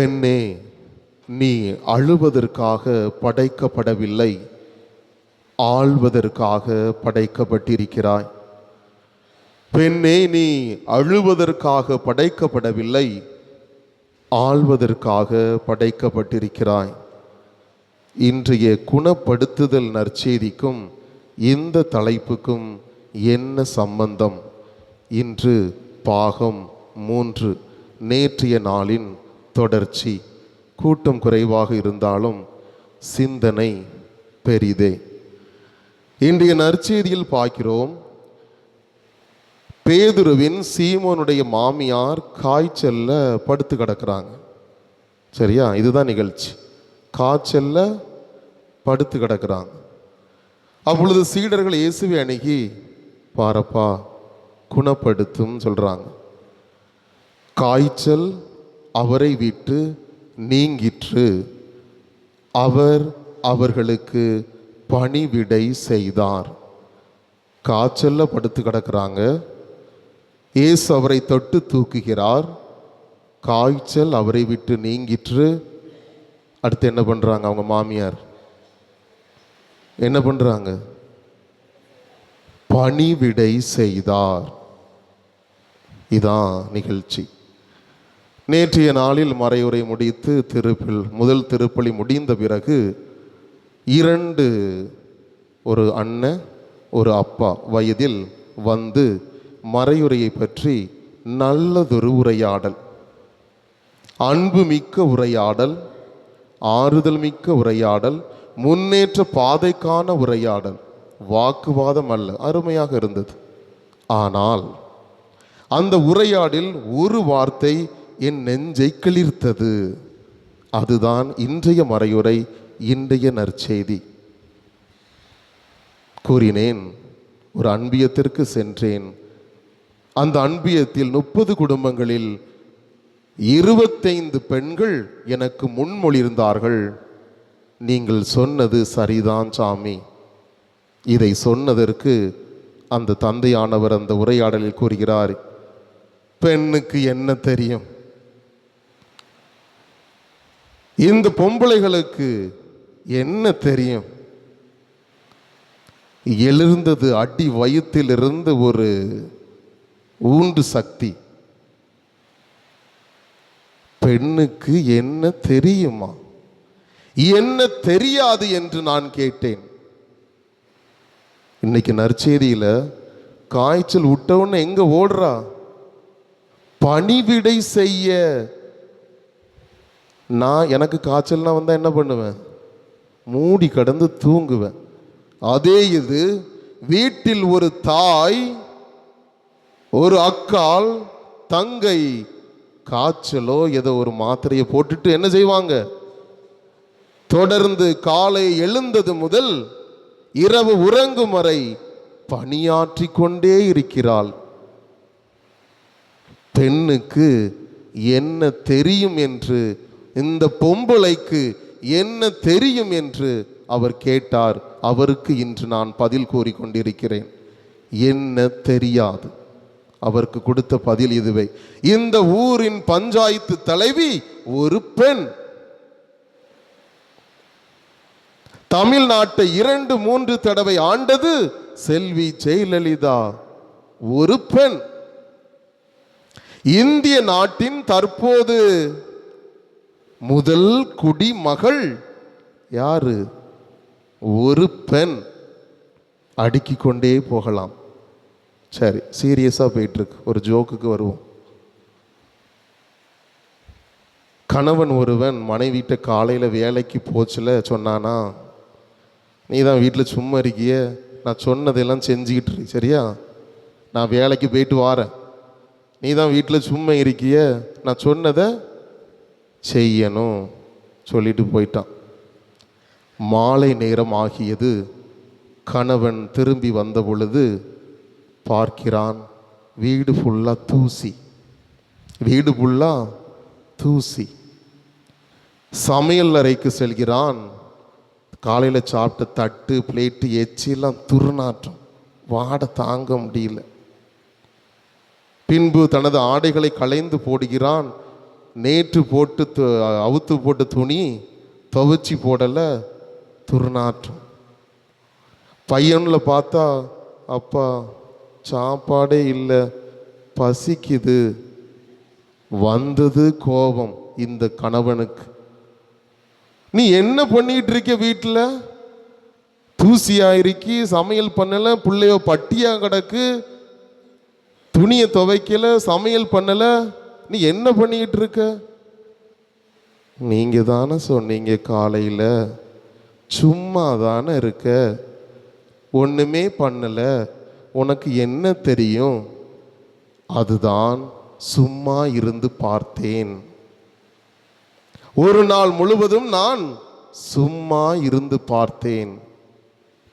பெண்ணே நீ அழுவதற்காக படைக்கப்படவில்லை. ஆள்வதற்காக படைக்கப்பட்டிருக்கிறாய். பெண்ணே நீ அழுவதற்காக படைக்கப்படவில்லை. ஆள்வதற்காக படைக்கப்பட்டிருக்கிறாய். இன்றைய குணப்படுத்துதல் நற்செய்திக்கும் இந்த தலைப்புக்கும் என்ன சம்பந்தம்? இன்று பாகம் மூன்று நேற்றைய நாளின் தொடர்ச்சி கூட்டம் குறைவாக இருந்தாலும் சிந்தனை பெரிதே. இன்றைய நற்செய்தியில் பார்க்கிறோம் பேதுருவின் சீமோனுடைய மாமியார் காய்ச்சல்ல படுத்து கிடக்குறாங்க. சரியா? இதுதான் நிகழ்ச்சி. காய்ச்சல்ல படுத்து கிடக்கிறாங்க. அப்பொழுது சீடர்கள் இயேசுவை அணுகி பாரப்பா குணப்படுத்தும் சொல்றாங்க. காய்ச்சல் அவரை விட்டு நீங்கிற்று. அவர் அவர்களுக்கு பணிவிடை செய்தார். காய்ச்சலில் படுத்து கிடக்கிறாங்க. இயேசு அவரை தொட்டு தூக்குகிறார். காய்ச்சல் அவரை விட்டு நீங்கிற்று. அடுத்து என்ன பண்ணுறாங்க அவங்க மாமியார்? என்ன பண்ணுறாங்க பணிவிடை செய்தார். இதான் நிகழ்ச்சி. நேற்றைய நாளில் மறையுரை முடித்து திருப்பில் முதல் திருப்பலி முடிந்த பிறகு இரண்டு ஒரு அண்ணன் ஒரு அப்பா வயதில் வந்து மறையுரையை பற்றி நல்லதொரு உரையாடல். அன்பு மிக்க உரையாடல் ஆறுதல் மிக்க உரையாடல் முன்னேற்ற பாதைக்கான உரையாடல். வாக்குவாதம் அல்ல அருமையாக இருந்தது. ஆனால் அந்த உரையாடில் ஒரு வார்த்தை என் நெஞ்சை கிளிர்த்தது. அதுதான் இன்றைய மறையுரை இன்றைய நற்செய்தி. கூறினேன் ஒரு அன்பியத்திற்கு சென்றேன். அந்த அன்பியத்தில் முப்பது குடும்பங்களில் இருபத்தைந்து பெண்கள் எனக்கு முன்மொழிந்தார்கள். நீங்கள் சொன்னது சரிதான் சாமி. இதை சொன்னதற்கு அந்த தந்தையானவர் அந்த உரையாடலில் கூறுகிறார் பெண்ணுக்கு என்ன தெரியும்? இந்த பொம்பளைகளுக்கு என்ன தெரியும்? எழுந்தது அடி வயிற்றிலிருந்து ஒரு ஊண்டு சக்தி. பெண்ணுக்கு என்ன தெரியுமா? என்ன தெரியாது என்று நான் கேட்டேன். இன்னைக்கு நற்செய்தியில் காய்ச்சல் விட்டவுன்னு எங்க ஓடுறா? பணிவிடை செய்ய நான் எனக்கு காய்ச்சல்னா வந்தால் என்ன பண்ணுவேன்? மூடி கடந்து தூங்குவேன். அதே இது வீட்டில் ஒரு தாய் ஒரு அக்கால் தங்கை காய்ச்சலோ ஏதோ ஒரு மாத்திரையை போட்டுட்டு என்ன செய்வாங்க? தொடர்ந்து காலை எழுந்தது முதல் இரவு உறங்கும் வரை பணியாற்றி கொண்டே இருக்கிறாள். பெண்ணுக்கு என்ன தெரியும் என்று இந்த பொம்பளைக்கு என்ன தெரியும் என்று அவர் கேட்டார். அவருக்கு இன்று நான் பதில் கூறிக்கொண்டிருக்கிறேன். என்ன தெரியாது? அவருக்கு கொடுத்த பதில் இதுவே. இந்த ஊரின் பஞ்சாயத்து தலைவி ஒரு பெண். தமிழ்நாட்டை இரண்டு மூன்று தடவை ஆண்டது செல்வி ஜெயலலிதா ஒரு பெண். இந்திய நாட்டின் தற்போது முதல் குடிமகள் யாரு? ஒரு பெண். அடுக்கி கொண்டே போகலாம். சரி சீரியஸாக போயிட்டுருக்கு. ஒரு ஜோக்குக்கு வருவோம். கணவன் ஒருவன் மனைவிட்ட காலையில் வேலைக்கு போச்சுல சொன்னானா நீ தான் வீட்டில் சும்மா இருக்கிய. நான் சொன்னதெல்லாம் செஞ்சுக்கிட்டு இரு சரியா? நான் வேலைக்கு போயிட்டு வாரேன். நீ தான் வீட்டில் சும்மா இருக்கிய. நான் சொன்னதை செய்யணும் சொல்லிட்டு போயிட்டான். மாலை நேரம் ஆகியது கணவன் திரும்பி வந்த பொழுது பார்க்கிறான் வீடு ஃபுல்லாக தூசி. வீடு ஃபுல்லாக தூசி. சமையல் அறைக்கு செல்கிறான் காலையில் சாப்பிட்ட தட்டு பிளேட்டு எச்சிலாம் துர்நாற்றம். வாடை தாங்க முடியல. பின்பு தனது ஆடைகளை களைந்து போடுகிறான் நேற்று போட்டு து- அவுத்து போட்ட துணி துவைச்சி போடலை துர்நாற்றம். பையனில் பார்த்தா அப்பா சாப்பாடே இல்லை பசிக்குது. வந்தது கோபம் இந்த கணவனுக்கு. நீ என்ன பண்ணிட்டு இருக்க வீட்டில் தூசியாயிருக்கி சமையல் பண்ணலை பிள்ளையோ பட்டியா கிடக்கு துணியை துவைக்கல சமையல் பண்ணலை. நீ என்ன பண்ணிக்கிட்டு இருக்க நீங்கள் தானே சொன்னீங்க காலையில். சும்மா தானே இருக்க. ஒண்ணுமே பண்ணல. உனக்கு என்ன தெரியும்? அதுதான் சும்மா இருந்து பார்த்தேன். ஒரு நாள் முழுவதும் நான் சும்மா இருந்து பார்த்தேன்.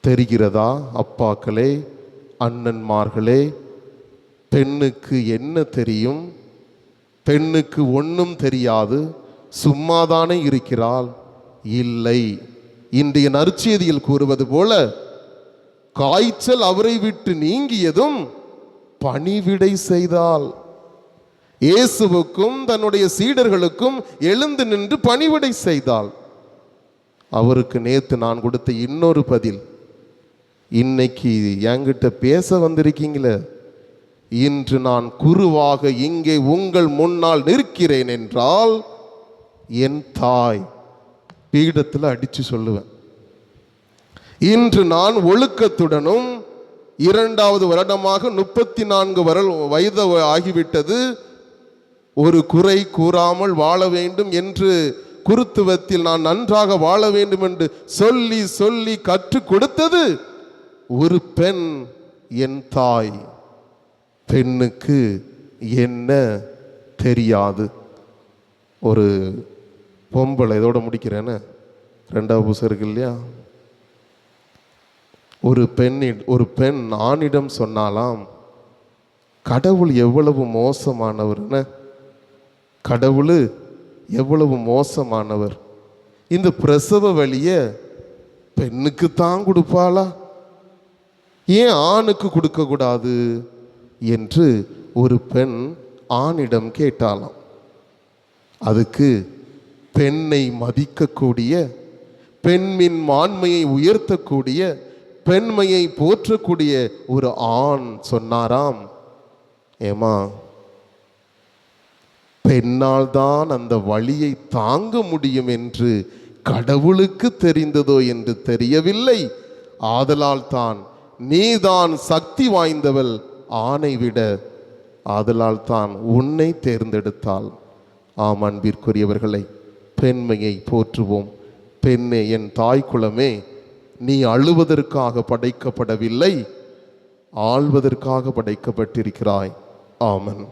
தெரிகிறதா அப்பாக்களே அண்ணன்மார்களே? பெண்ணுக்கு என்ன தெரியும்? பெண்ணுக்கு ஒன்றும் தெரியாது சும்மாதானே இருக்கிறாள். இல்லை. இன்றைய நற்செய்தியில் கூறுவது போல காய்ச்சல் அவரை விட்டு நீங்கியதும் பணிவிடை செய்தால் இயேசுவுக்கும் தன்னுடைய சீடர்களுக்கும் எழுந்து நின்று பணிவிடை செய்தாள். அவருக்கு நேத்து நான் கொடுத்த இன்னொரு பதில். இன்னைக்கு என்கிட்ட பேச வந்திருக்கீங்களே? இன்று நான் குருவாக இங்கே உங்கள் முன்னால் நிற்கிறேன் என்றால் என் தாய் பீடத்தில் அடிச்சு சொல்லுவேன். இன்று நான் ஒழுக்கத்துடனும் இரண்டாவது வருடமாக முப்பத்தி நான்கு வரல் வயது ஆகிவிட்டது. ஒரு குறை கூறாமல் வாழ வேண்டும் என்று குருத்துவத்தில் நான் நன்றாக வாழ வேண்டும் என்று சொல்லி சொல்லி கற்றுக் கொடுத்தது ஒரு பெண் என் தாய். பெண்ணுக்கு என்ன தெரியாது? ஒரு பொம்பளை இதோட முடிக்கிறேன்னு. ரெண்டாவது புதுசு இருக்கு இல்லையா? ஒரு பெண்ணின் ஒரு பெண் ஆணிடம் சொன்னாலாம் கடவுள் எவ்வளவு மோசமானவர்னு. கடவுள் எவ்வளவு மோசமானவர். இந்த பிரசவ வழியை பெண்ணுக்கு தான் கொடுப்பாளா? ஏன் ஆணுக்கு கொடுக்கக்கூடாது? என்று ஒரு பெண் ஆணிடம் கேட்டாலாம் அதுக்கு பெண்ணை மதிக்கக்கூடிய பெண்மின் மாண்மையை உயர்த்தக்கூடிய பெண்மையை போற்றக்கூடிய ஒரு ஆண் சொன்னாராம். ஏமா பெண்ணால் தான் அந்த வழியை தாங்க முடியும் என்று கடவுளுக்கு தெரிந்ததோ என்று தெரியவில்லை. ஆதலால் தான் நீதான் சக்தி வாய்ந்தவள் ஆணை விட ஆதலால் தான் உன்னை தேர்ந்தெடுத்தாள் ஆம் அன்பிற்குரியவர்களை பெண்மையை போற்றுவோம். பெண்ணே என் தாய் குலமே நீ அழுவதற்காக படைக்கப்படவில்லை ஆள்வதற்காக படைக்கப்பட்டிருக்கிறாய். ஆமன்.